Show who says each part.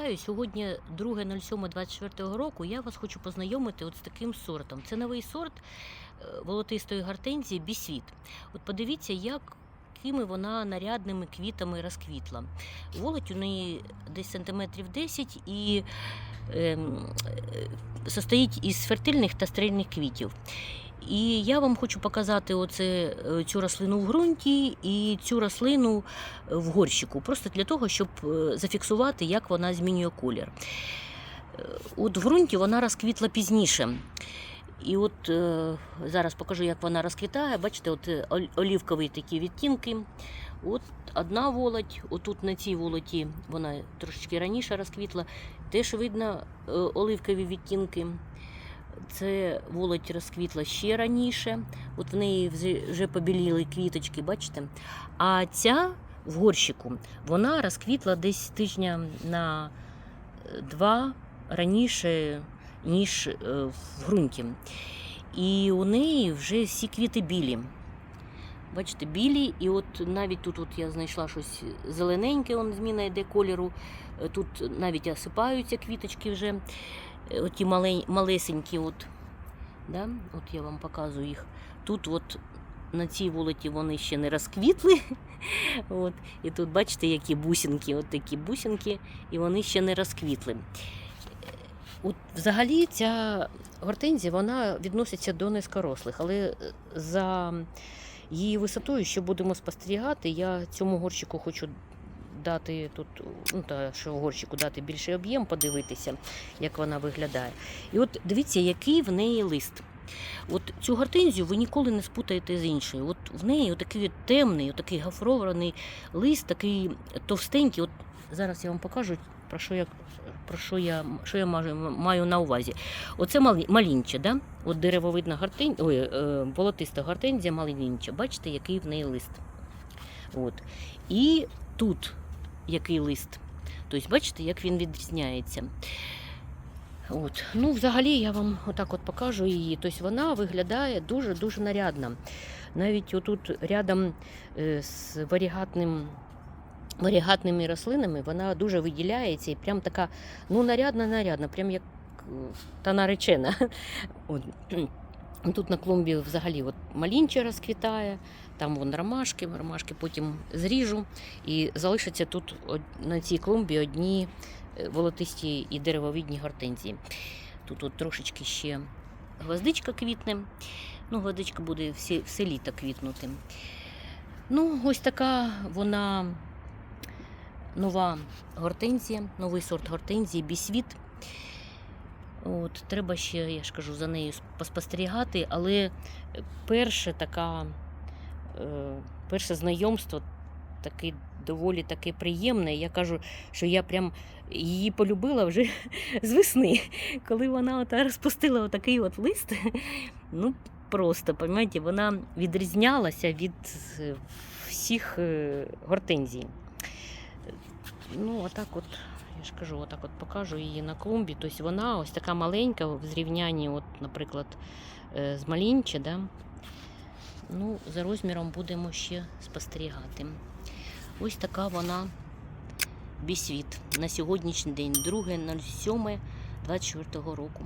Speaker 1: Вітаю! Сьогодні 2.07.24 року. Я вас хочу познайомити от з таким сортом. Це новий сорт е, волотистої гортензії Бісвіт. От подивіться, як. Якими вона нарядними квітами розквітла. Волоть у неї десь сантиметрів 10 і ем, е, состоїть із фертильних та стрільних квітів. І я вам хочу показати оце, е, цю рослину в ґрунті і цю рослину в горщику, просто для того, щоб е, зафіксувати, як вона змінює колір. Е, От в ґрунті вона розквітла пізніше. І от е, зараз покажу, як вона розквітає. Бачите, от е, олівкові такі відтінки. От одна волоть, отут на цій волоті вона трошечки раніше розквітла. Теж видно е, оливкові відтінки. Це волоть розквітла ще раніше. От в неї вже- побіліли квіточки, бачите? А ця в горщику вона розквітла десь тижня на е, два раніше, ніж е, в ґрунті. І у неї вже всі квіти білі. Бачите, білі, і от навіть тут от я знайшла щось зелененьке, он зміна йде кольору. Е, Тут навіть осипаються квіточки вже, оті малень- малесенькі. От, да? от я вам показую їх. Тут от на цій волоті вони ще не розквітли. От. І тут бачите, які бусинки, от такі бусинки, і вони ще не розквітли. От взагалі ця гортензія вона відноситься до низькорослих, але за її висотою, що будемо спостерігати, я цьому горщику хочу дати тут, ну та що горщику дати більший об'єм, подивитися, як вона виглядає. І от дивіться, який в неї лист. От цю гортензію ви ніколи не спутаєте з іншою. От в неї такий темний, такий гафрований лист, такий товстенький. От зараз я вам покажу, про що я, про що я, що я маю, на увазі. Оце малі- малінче, да? От деревовидна гортен... Ой, е, волотиста гортензія малінче. Бачите, який в неї лист. От. І тут який лист. Тобто, бачите, як він відрізняється. От. Ну, взагалі, я вам отак от покажу її. Тобто вона виглядає дуже-дуже нарядно. Навіть отут рядом е, з варігатним. Варігатними рослинами вона дуже виділяється і прям така ну нарядна, нарядна, прям як е, та наречена. От. Тут на клумбі взагалі от малінче розквітає, там вон ромашки, ромашки потім зріжу і залишаться тут на цій клумбі одні е, волотисті і деревовидні гортензії. Тут от трошечки ще гвоздичка квітне. Ну, гвоздичка буде всі, все літо квітнути. Ну, ось така вона нова гортензія, новий сорт гортензії, бісвіт. От, треба ще, я ж кажу, за нею поспостерігати, але перше така, е, перше знайомство таке доволі таке приємне. Я кажу, що я прям її полюбила вже з весни, коли вона от розпустила отакий от лист. Ну, просто, розумієте, вона відрізнялася від е, всіх е, гортензій. Ну, отак от, я ж кажу, отак от покажу її на клумбі. Тобто вона ось така маленька в зрівнянні, от, наприклад, е, з малінче, да? Ну, за розміром будемо ще спостерігати. Ось така вона бісвіт на сьогоднішній день, 2.07.24 року.